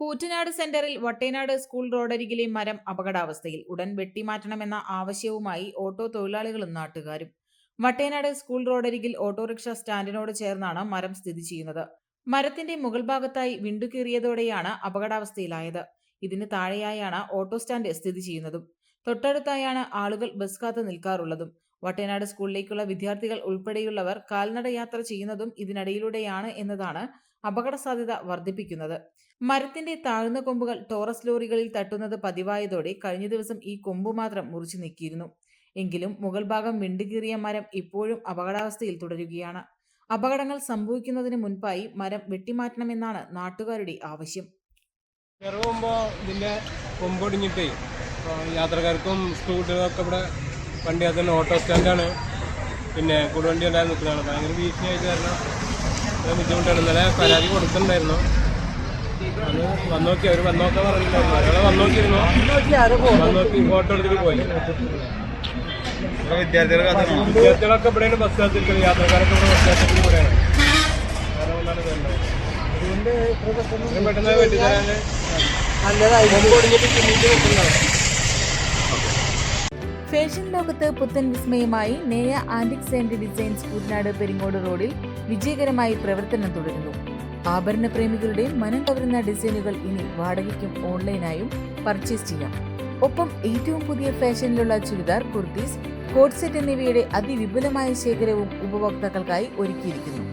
കൂറ്റനാട് സെന്ററിൽ വട്ടേനാട് സ്കൂൾ റോഡരികിലെ മരം അപകടാവസ്ഥയിൽ ഉടൻ വെട്ടിമാറ്റണമെന്ന ആവശ്യവുമായി ഓട്ടോ തൊഴിലാളികളും നാട്ടുകാരും. വട്ടേനാട് സ്കൂൾ റോഡരികിൽ ഓട്ടോറിക്ഷ സ്റ്റാൻഡിനോട് ചേർന്നാണ് മരം സ്ഥിതി ചെയ്യുന്നത്. മരത്തിന്റെ മുകൾ ഭാഗത്തായി വിണ്ടുകീറിയതോടെയാണ് അപകടാവസ്ഥയിലായത്. ഇതിന് താഴെയായാണ് ഓട്ടോ സ്റ്റാൻഡ് സ്ഥിതി ചെയ്യുന്നതും. തൊട്ടടുത്തായാണ് ആളുകൾ ബസ് കാത്ത് നിൽക്കാറുള്ളതും. വട്ടേനാട് സ്കൂളിലേക്കുള്ള വിദ്യാർത്ഥികൾ ഉൾപ്പെടെയുള്ളവർ കാൽനട യാത്ര ചെയ്യുന്നതും ഇതിനിടയിലൂടെയാണ് എന്നതാണ് അപകട സാധ്യത വർദ്ധിപ്പിക്കുന്നത്. മരത്തിന്റെ താഴ്ന്ന കൊമ്പുകൾ ടോറസ് ലോറികളിൽ തട്ടുന്നത് പതിവായതോടെ കഴിഞ്ഞ ദിവസം ഈ കൊമ്പ് മാത്രം മുറിച്ചു നീക്കിയിരുന്നു. എങ്കിലും മുകൾ ഭാഗം വിണ്ടുകീറിയ മരം ഇപ്പോഴും അപകടാവസ്ഥയിൽ തുടരുകയാണ്. അപകടങ്ങൾ സംഭവിക്കുന്നതിന് മുൻപായി മരം വെട്ടിമാറ്റണമെന്നാണ് നാട്ടുകാരുടെ ആവശ്യം. ഇതിന്റെ കൊമ്പൊടിഞ്ഞിട്ടേ യാത്രക്കാർക്കും സ്കൂട്ടറുകൾക്കും ഇവിടെ വണ്ടി അതുതന്നെ ഓട്ടോ സ്റ്റാൻഡാണ് പിന്നെ കുടുവണ്ടി ഉണ്ടായിരുന്നു നിൽക്കുന്നതാണ്. ഭയങ്കര ഭീഷണി ആയിട്ട് കാരണം അത്ര ബുദ്ധിമുട്ടാണ്. ഇന്നലെ പരാതി കൊടുത്തിട്ടുണ്ടായിരുന്നു. അത് വന്നോക്കി. അവർ വന്നോക്കാൻ പറഞ്ഞിട്ടുണ്ടായിരുന്നു. അയാൾ വന്നോക്കിയിരുന്നു. വന്നോക്കി നോക്കി ഫോട്ടോ എടുത്തിട്ട് പോയി. വിദ്യാർത്ഥികളൊക്കെ ഇവിടെയാണ് ബസ് കാത്തിരിക്കുന്നത്. യാത്രക്കാരൊക്കെ ഇവിടെ ബസ് കാത്തിരിക്കുന്നത് ഇവിടെയാണ്. ഇതുണ്ടായത്. ഇത്രയും പെട്ടെന്ന് വെട്ടിത്തരാൻ കൊമ്പൊടിഞ്ഞിട്ട് പിന്നീട് നിൽക്കുന്നതാണ് ഫാഷൻ ലോകത്ത് പുത്തൻ വിസ്മയമായി Neya antiques and designs Kuttanad Peringode റോഡിൽ വിജയകരമായി പ്രവർത്തനം തുടരുന്നു. ആഭരണ പ്രേമികളുടെ മനം കവരുന്ന ഡിസൈനുകൾ ഇനി വാടകയ്ക്കും ഓൺലൈനായും പർച്ചേസ് ചെയ്യാം. ഒപ്പം ഏറ്റവും പുതിയ ഫാഷനിലുള്ള ചുരിദാർ കുർത്തീസ് കോട്ട് സെറ്റ് എന്നിവയുടെ അതിവിപുലമായ ശേഖരവും ഉപഭോക്താക്കൾക്കായി ഒരുക്കിയിരിക്കുന്നു.